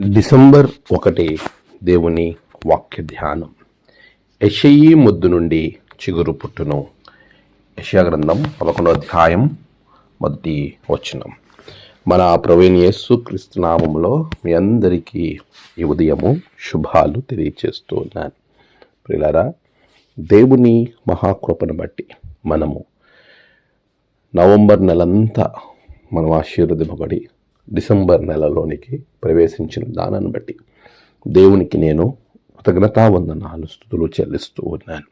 December ఒకటి దేవుని వాక్య ధ్యానం. యషయి ముద్దు నుండి చిగురు పుట్టును. యషయా గ్రంథం పదకొండో అధ్యాయం మొదటి వచనం. మన ప్రవీణ్ యేసు క్రీస్తు నామంలో మీ అందరికీ ఈ ఉదయము శుభాలు తెలియచేస్తూ ఉన్నాను. ప్రియులారా దేవుని మహాకృపను బట్టి మనము నవంబర్ నెలంతా మనం ఆశీర్వదింపబడి డిసెంబర్ నెలలోనికి ప్రవేశించిన దానాన్ని బట్టి దేవునికి నేను కృతజ్ఞతావందనాలు స్థుతులు చెల్లిస్తూ ఉన్నాను.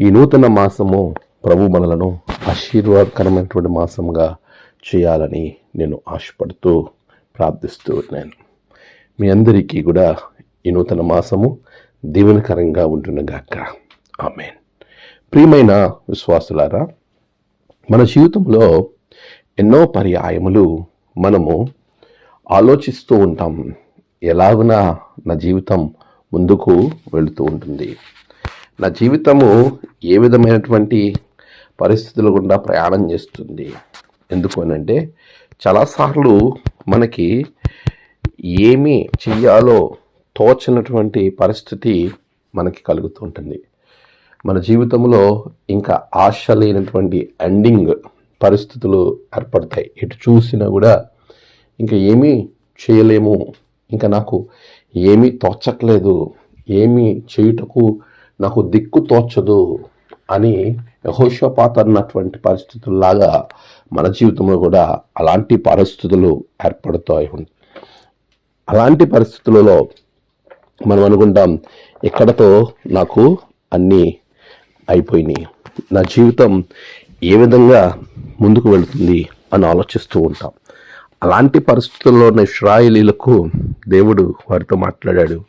ఈ నూతన మాసము ప్రభు మనలను ఆశీర్వాదకరమైనటువంటి మాసంగా చేయాలని నేను ఆశపడుతూ ప్రార్థిస్తూ ఉన్నాను. మీ అందరికీ కూడా ఈ నూతన మాసము దీవెనకరంగా ఉంటుండగాక ఆమెన్. ప్రియమైన విశ్వాసులారా మన జీవితంలో ఎన్నో పర్యాయములు మనము ఆలోచిస్తూ ఉంటాం ఎలాగునా నా జీవితం ముందుకు వెళుతూ ఉంటుంది. నా జీవితము ఏ విధమైనటువంటి పరిస్థితుల గుండా ప్రయాణం చేస్తుంది? ఎందుకు అనంటే చాలాసార్లు మనకి ఏమి చెయ్యాలో తోచనటువంటి పరిస్థితి మనకి కలుగుతూ ఉంటుంది. మన జీవితంలో ఇంకా ఆశ లేనటువంటి ఎండింగ్ పరిస్థితులు ఏర్పడతాయి. ఎటు చూసినా కూడా ఇంకా ఏమీ చేయలేము. ఇంకా నాకు ఏమీ తోచట్లేదు. ఏమీ చేయుటకు నాకు దిక్కు తోచదు అని యహోషపాత అన్నటువంటి పరిస్థితుల్లాగా మన జీవితంలో కూడా అలాంటి పరిస్థితులు ఏర్పడుతాయి. అలాంటి పరిస్థితులలో మనం అనుకుంటాం ఎక్కడతో నాకు అన్నీ అయిపోయినాయి. నా జీవితం ఏ విధంగా ముందుకు వెళుతుంది అని ఆలోచిస్తూ ఉంటాం. అలాంటి పరిస్థితుల్లో ఉన్న ఇస్రాయేలీలకు దేవుడు వారితో మాట్లాడాడు.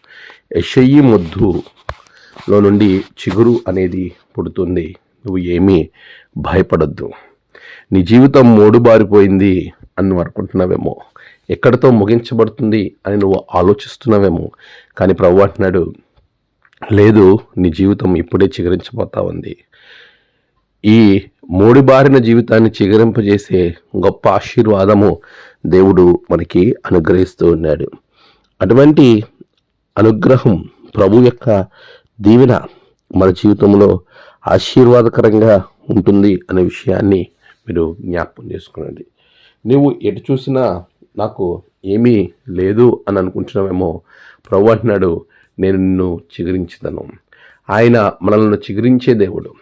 ఎషయ్యి మొద్దులో నుండి చిగురు అనేది పుడుతుంది. నువ్వు ఏమీ భయపడద్దు. నీ జీవితం మూడుబారిపోయింది అని నువ్వు అనుకుంటున్నావేమో. ఎక్కడితో ముగించబడుతుంది అని నువ్వు ఆలోచిస్తున్నావేమో. కానీ ప్రభు అంటున్నాడు లేదు నీ జీవితం ఇప్పుడే చిగురించబోతా ఉంది. ఈ మూడిబారిన జీవితాన్ని చిగురింపజేసే గొప్ప ఆశీర్వాదము దేవుడు మనకి అనుగ్రహిస్తూ ఉన్నాడు. అటువంటి అనుగ్రహం ప్రభు యొక్క దీవెన మన జీవితంలో ఆశీర్వాదకరంగా ఉంటుంది అనే విషయాన్ని మీరు జ్ఞాపకం చేసుకునండి నువ్వు ఎటు చూసినా నాకు ఏమీ లేదు అని అనుకుంటున్నామేమో ప్రభు అంటున్నాడు నేను నిన్ను చిగురించుతాను ఆయన మనల్ని చిగురించే దేవుడు.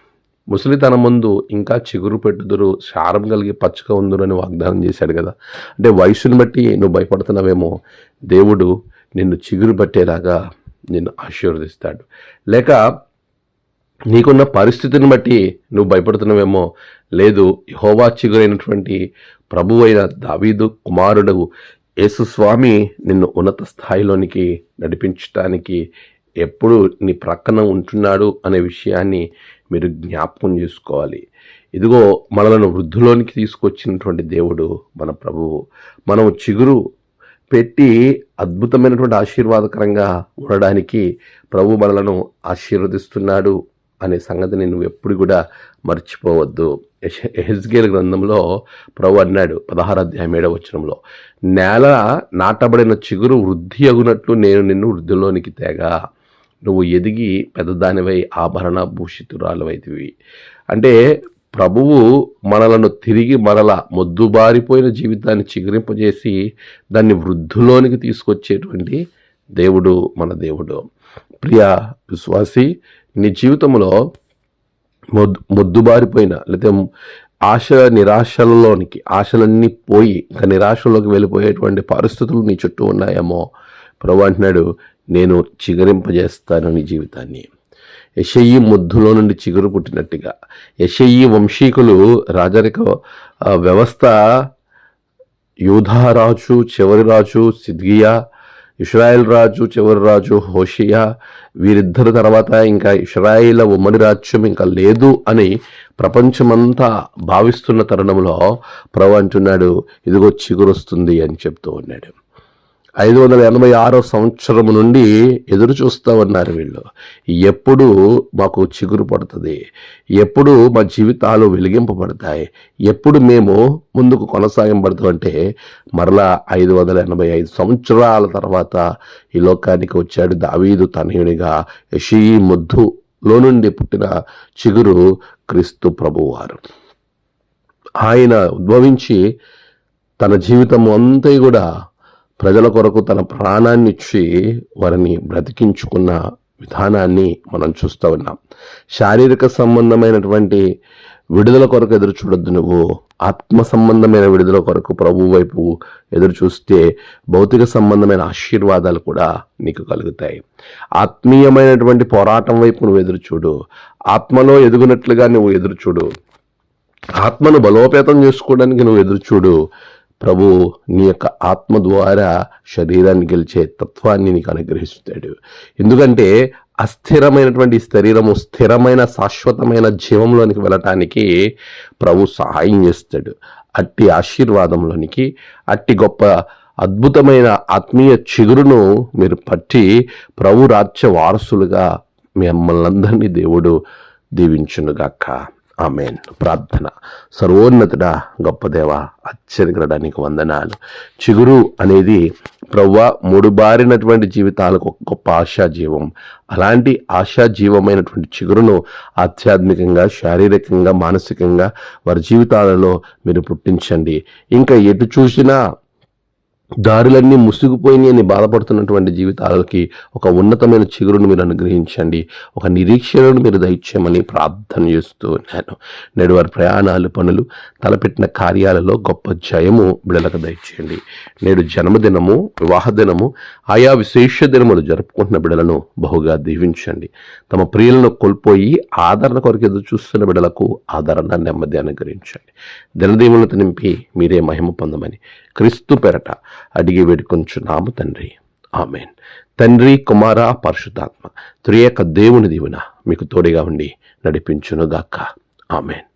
ముసలితనం ముందు ఇంకా చిగురు పెట్టుదురు శారం కలిగి పచ్చగా ఉందురు అని వాగ్దానం చేశాడు కదా. అంటే వయసుని బట్టి నువ్వు భయపడుతున్నావేమో దేవుడు నిన్ను చిగురు పట్టేలాగా నిన్ను ఆశీర్వదిస్తాడు. లేక నీకున్న పరిస్థితిని బట్టి నువ్వు భయపడుతున్నావేమో లేదు హోవా చిగురైనటువంటి ప్రభు అయిన దావీదు కుమారుడు యేసుస్వామి నిన్ను ఉన్నత స్థాయిలోనికి నడిపించటానికి ఎప్పుడు నీ ప్రక్కన ఉంటున్నాడు అనే విషయాన్ని మీరు జ్ఞాపకం చేసుకోవాలి. ఇదిగో మనలను వృద్ధులోనికి తీసుకొచ్చినటువంటి దేవుడు మన ప్రభువు. మనం చిగురు పెట్టి అద్భుతమైనటువంటి ఆశీర్వాదకరంగా ఉండడానికి ప్రభు మనలను ఆశీర్వదిస్తున్నాడు అనే సంగతిని నువ్వు ఎప్పుడు కూడా మర్చిపోవద్దు. ఎహెజ్గేల్ గ్రంథంలో ప్రభు అన్నాడు పదహారు అధ్యాయం ఏడవ వచనంలో నేల నాటబడిన చిగురు వృద్ధి అగునట్లు నేను నిన్ను వృద్ధిలోనికి తేగా. నువ్వు ఎదిగి పెద్దదానివై ఆభరణ భూషితురాలువైతివి. అంటే ప్రభువు మనలను తిరిగి మరల మొద్దుబారిపోయిన జీవితాన్ని చిగురింపజేసి దాన్ని వృద్ధులోనికి తీసుకొచ్చేటువంటి దేవుడు మన దేవుడు. ప్రియ విశ్వాసి నీ జీవితంలో మొద్దు మొద్దుబారిపోయిన లేకపోతే ఆశ నిరాశలలోనికి ఆశలన్నీ పోయి ఇంకా నిరాశలోకి వెళ్ళిపోయేటువంటి పరిస్థితులు నీ చుట్టూ ఉన్నాయేమో. ప్రభు అంటున్నాడు నేను చిగురింపజేస్తాను నీ జీవితాన్ని. యషయ్యి ముద్దులో నుండి చిగురు పుట్టినట్టుగా. యషయ్యి వంశీకులు రాజరిక వ్యవస్థ యూధారాజు చివరి రాజు సిద్గియా ఇస్రాయిల్ రాజు చివరి రాజు హోషియా వీరిద్దరి తర్వాత ఇంకా ఇస్రాయేల్ ఉమ్మడి రాజ్యం ఇంకా లేదు అని ప్రపంచమంతా భావిస్తున్న తరుణంలో ప్రభు అంటున్నాడు ఇదిగో చిగురొస్తుంది అని చెప్తూ ఉన్నాడు. ఐదు వందల ఎనభై ఆరో సంవత్సరం నుండి ఎదురు చూస్తూ ఉన్నారు వీళ్ళు. ఎప్పుడు మాకు చిగురు పడుతుంది. ఎప్పుడు మా జీవితాలు వెలిగింపబడతాయి. ఎప్పుడు మేము ముందుకు కొనసాగింపడుతూ అంటే మరలా ఐదు వందల ఎనభై ఐదు సంవత్సరాల తర్వాత ఈ లోకానికి వచ్చాడు దావీదు తనయునిగా యషీ ముద్దులో నుండి పుట్టిన చిగురు క్రీస్తు ప్రభువారు. ఆయన ఉద్భవించి తన జీవితం అంతా కూడా ప్రజల కొరకు తన ప్రాణాన్ని ఇచ్చి వారిని బ్రతికించుకున్న విధానాన్ని మనం చూస్తూ ఉన్నాం. శారీరక సంబంధమైనటువంటి విడుదల కొరకు ఎదురు చూడొద్దు నువ్వు. ఆత్మ సంబంధమైన విడుదల కొరకు ప్రభు వైపు ఎదురు చూస్తే భౌతిక సంబంధమైన ఆశీర్వాదాలు కూడా నీకు కలుగుతాయి. ఆత్మీయమైనటువంటి పోరాటం వైపు నువ్వు ఎదురు చూడు. ఆత్మలో ఎదుగునట్లుగా నువ్వు ఎదురు చూడు. ఆత్మను బలోపేతం చేసుకోవడానికి నువ్వు ఎదురు చూడు. ప్రభు నీ యొక్క ఆత్మ ద్వారా శరీరాన్ని గెలిచే తత్వాన్ని నీకు అనుగ్రహిస్తాడు. ఎందుకంటే అస్థిరమైనటువంటి శరీరము స్థిరమైన శాశ్వతమైన జీవంలోనికి వెళ్ళటానికి ప్రభు సహాయం చేస్తాడు. అట్టి ఆశీర్వాదంలోనికి అట్టి గొప్ప అద్భుతమైన ఆత్మీయ చిగురును మీరు పట్టి ప్రభు రాజ్య వారసులుగా మిమ్మల్ని అందరినీ దేవుడు దీవించునుగాక. ఆమెన్. ప్రార్థన. సర్వోన్నతుడ గొప్ప దేవ అచ్చరికడానికి వందనాలు. చిగురు అనేది ప్రవ్వ ముడుబారినటువంటి జీవితాలకు ఒక గొప్ప ఆశాజీవం. అలాంటి ఆశాజీవమైనటువంటి చిగురును ఆధ్యాత్మికంగా శారీరకంగా మానసికంగా వారి జీవితాలలో మీరు పుట్టించండి. ఇంకా ఎటు చూసినా దారులన్నీ ముసుగుపోయినాయి అని బాధపడుతున్నటువంటి జీవితాలకి ఒక ఉన్నతమైన చిగురును మీరు అనుగ్రహించండి. ఒక నిరీక్షణను మీరు దయచేయమని ప్రార్థన చేస్తూ ఉన్నాను. నేడు వారి ప్రయాణాలు పనులు తలపెట్టిన కార్యాలలో గొప్ప జయము బిడలకు దయచేయండి. నేడు జన్మదినము వివాహ దినము ఆయా విశేష దినములు జరుపుకుంటున్న బిడలను బహుగా దీవించండి. తమ ప్రియులను కోల్పోయి ఆదరణ కొరకు ఎదురు చూస్తున్న బిడలకు ఆదరణ నెమ్మది అనుగ్రహించండి. దినదీవులతో నింపి మీరే మహిమ పొందమని క్రీస్తు పెరట అడిగి వేడుకొంచున్నాము తండ్రి. ఆమెన్. తండ్రి కుమార పరిశుద్ధాత్మ త్రియక దేవుని దీవున మీకు తోడిగా ఉండి నడిపించునుగాక. ఆమెన్.